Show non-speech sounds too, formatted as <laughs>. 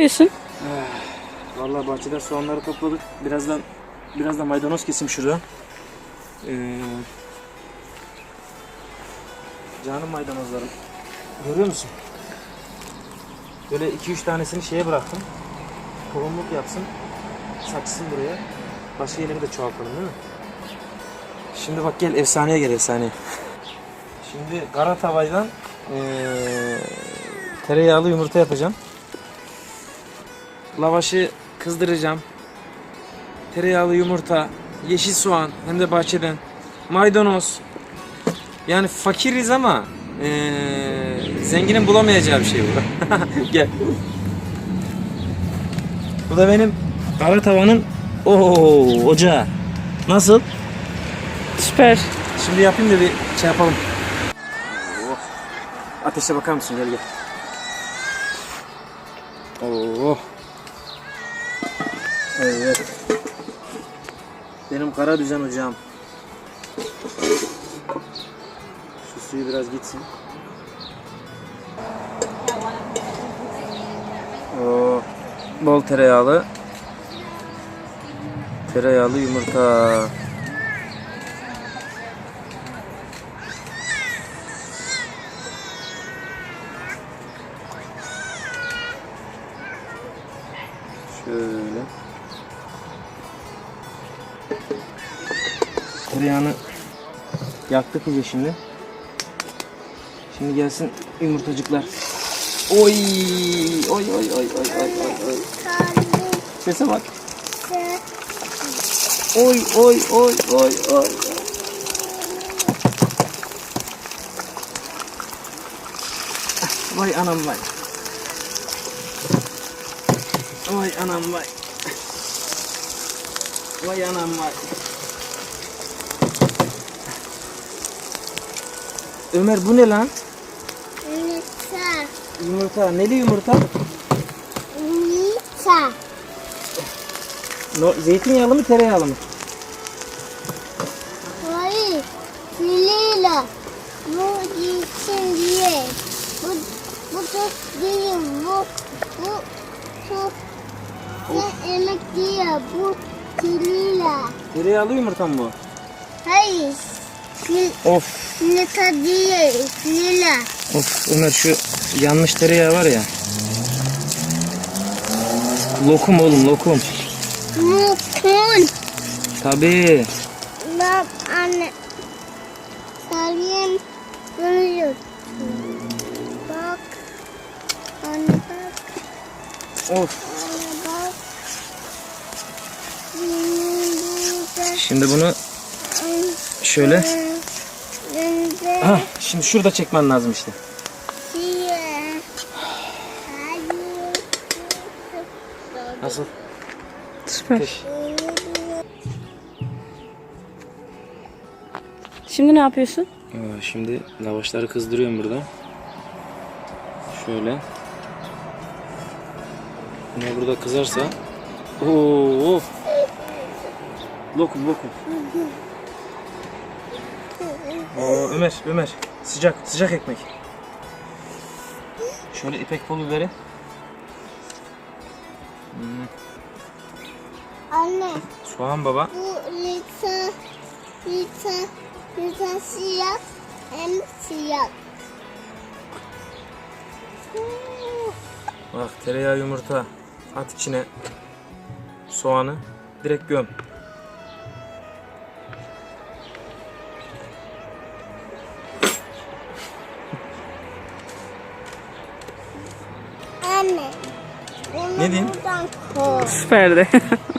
yapıyorsun? Vallahi bahçeden soğanları topladık. Birazdan biraz da maydanoz kesim şuradan. Ee, canım maydanozlarım. Görüyor musun? Böyle 2-3 tanesini şeye bıraktım. Tohumluk yapsın. Saçsın buraya. Başka yerleri de çoğaltalım değil mi? Şimdi bak gel efsaneye gel efsaneye. Şimdi kara tavayla ee, tereyağlı yumurta yapacağım. Lavaşı kızdıracağım. Tereyağlı yumurta, yeşil soğan hem de bahçeden. Maydanoz. Yani fakiriz ama eee, zenginin bulamayacağı bir şey bu. <laughs> Gel. Bu da benim kara tavanın ooo ocağı. Nasıl? Süper. Şimdi yapayım da bir şey yapalım. Oh. Ateşe bakar mısın? Gel gel. Oo. Evet. Benim kara düzen ocağım. Şu suyu biraz gitsin. Oo. Bol tereyağlı. Tereyağlı yumurta. Şöyle. Tereyağını yaktık iyice şimdi. Şimdi gelsin yumurtacıklar. Oy! Oy oy oy oy oy oy. Sese bak. Oy oy oy oy oy. Vay anam vay. Vay anam vay. Vay anam vay. Ömer bu ne lan? Yumurta. Yumurta. Neli yumurta? Yumurta. No, zeytinyağlı mı tereyağlı mı? Hayır. Lila. Bu için diye. Bu, bu da değil. Bu, bu, bu. Ne emek diye. Bu lila. Tereyağlı yumurta mı bu? Hayır. Lila Of. değil. Lila. Of Ömer şu yanmış tereyağı var ya. Lokum oğlum lokum. Mutun. Tabii. Bak anne. Salim görüyor. Bak. Anne bak. Of. Anne bak. Burada. Şimdi bunu şöyle. Ha, şimdi şurada çekmen lazım işte. Nasıl? Süper. Şimdi ne yapıyorsun? Şimdi lavaşları kızdırıyorum burada. Şöyle. Bunlar burada kızarsa. Oo, of. Lokum lokum. Oo, Ömer Ömer sıcak sıcak ekmek. Şöyle ipek pul biberi. Anne. Soğan baba. Bu lita, lita, lita siyah, hem siyah. Bak tereyağı yumurta. At içine soğanı. Direkt göm. Ne diyeyim? Süperdi. <laughs>